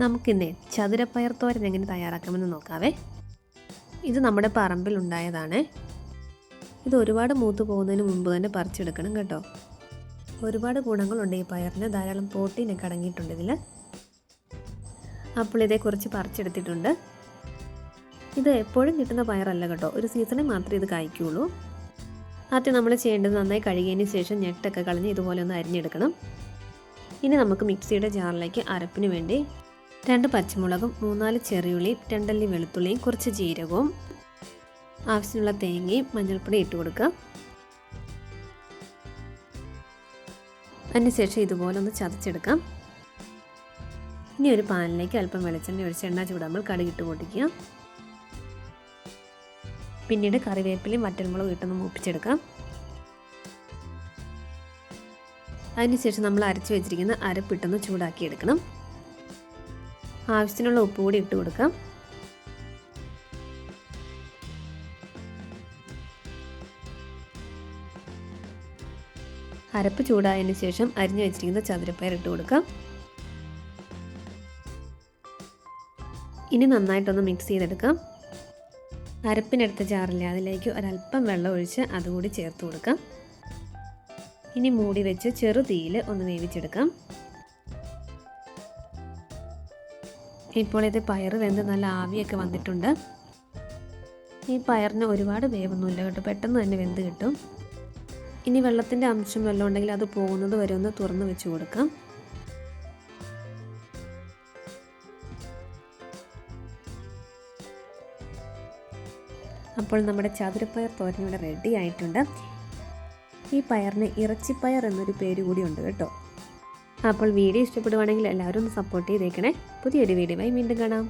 നമുക്കിന്നേ ചതുരപ്പയർ തോരൻ എങ്ങനെ തയ്യാറാക്കാമെന്ന് നോക്കാവേ. ഇത് നമ്മുടെ പറമ്പിൽ ഉണ്ടായതാണ്. ഇത് ഒരുപാട് മൂത്ത് പോകുന്നതിന് മുമ്പ് തന്നെ പറിച്ചെടുക്കണം കേട്ടോ. ഒരുപാട് ഗുണങ്ങളുണ്ട് ഈ പയറിന്. ധാരാളം പ്രോട്ടീനൊക്കെ അടങ്ങിയിട്ടുണ്ട് ഇതിൽ അപ്പോൾ ഇതേ കുറച്ച് പറിച്ചെടുത്തിട്ടുണ്ട്. ഇത് എപ്പോഴും കിട്ടുന്ന പയറല്ല കേട്ടോ. ഒരു സീസണിൽ മാത്രമേ ഇത് കായ്ക്കുള്ളൂ. ആദ്യം നമ്മൾ ചെയ്യേണ്ടത് നന്നായി കഴുകിയതിന് ശേഷം ഞെട്ടൊക്കെ കളഞ്ഞ് ഇതുപോലെ ഒന്ന് അരിഞ്ഞെടുക്കണം. ഇനി നമുക്ക് മിക്സിയുടെ ജാറിലേക്ക് അരപ്പിന് വേണ്ടി രണ്ട് പച്ചമുളകും മൂന്നാൽ ചെറിയുള്ളിയും രണ്ടല്ലി വെളുത്തുള്ളിയും കുറച്ച് ജീരകവും. ആവശ്യമുള്ള തേങ്ങയും മഞ്ഞൾപ്പൊടി ഇട്ട് കൊടുക്കുക. അതിനുശേഷം ഇതുപോലെ ഒന്ന് ചതച്ചെടുക്കാം. ഇനി ഒരു പാനിലേക്ക് അല്പം വെളിച്ചെണ്ണ ഒഴിച്ച് എണ്ണ ചൂടാകുമ്പോൾ കടുകിട്ട് പൊട്ടിക്കുക. പിന്നീട് കറിവേപ്പിലയും വറ്റൽമുളകും ഇട്ടൊന്ന് മൂപ്പിച്ചെടുക്കാം. അതിനുശേഷം നമ്മൾ അരച്ച് വെച്ചിരിക്കുന്ന അരപ്പിട്ടൊന്ന് ചൂടാക്കിയെടുക്കണം. ആവശ്യത്തിനുള്ള ഉപ്പ് കൂടി ഇട്ട് കൊടുക്കാം. അരപ്പ് ചൂടായതിന് ശേഷം അരിഞ്ഞു വെച്ചിരിക്കുന്ന ചതുരപ്പയർ ഇട്ട് കൊടുക്കാം. ഇനി നന്നായിട്ടൊന്ന് മിക്സ് ചെയ്തെടുക്കാം. അരപ്പിനെടുത്ത ചാറില്ല അതിലേക്ക് ഒരല്പം വെള്ളം ഒഴിച്ച് അതുകൂടി ചേർത്ത് കൊടുക്കാം. ഇനി മൂടി വെച്ച് ചെറു തീയിൽ ഒന്ന് വേവിച്ചെടുക്കാം. ഇപ്പോൾ ഇത് പയർ വെന്ത് നല്ല ആവിയൊക്കെ വന്നിട്ടുണ്ട്. ഈ പയറിന് ഒരുപാട് വേവൊന്നുമില്ല കേട്ടോ. പെട്ടെന്ന് തന്നെ വെന്ത് കിട്ടും. ഇനി വെള്ളത്തിന്റെ അംശം വെള്ളം ഉണ്ടെങ്കിൽ അത് പോകുന്നത് വരെ ഒന്ന് തുറന്ന് വെച്ച് കൊടുക്കാം. അപ്പോൾ നമ്മുടെ ചതുരപ്പയർ തോരൻ ഇവിടെ റെഡി ആയിട്ടുണ്ട്. ഈ പയറിന് ഇറച്ചിപ്പയർ എന്നൊരു പേര് കൂടിയുണ്ട് കേട്ടോ. അപ്പോൾ വീഡിയോ ഇഷ്ടപ്പെടുവാണെങ്കിൽ എല്ലാവരും ഒന്ന് സപ്പോർട്ട് ചെയ്തേക്കണേ. പുതിയൊരു വീഡിയോയുമായി വീണ്ടും കാണാം.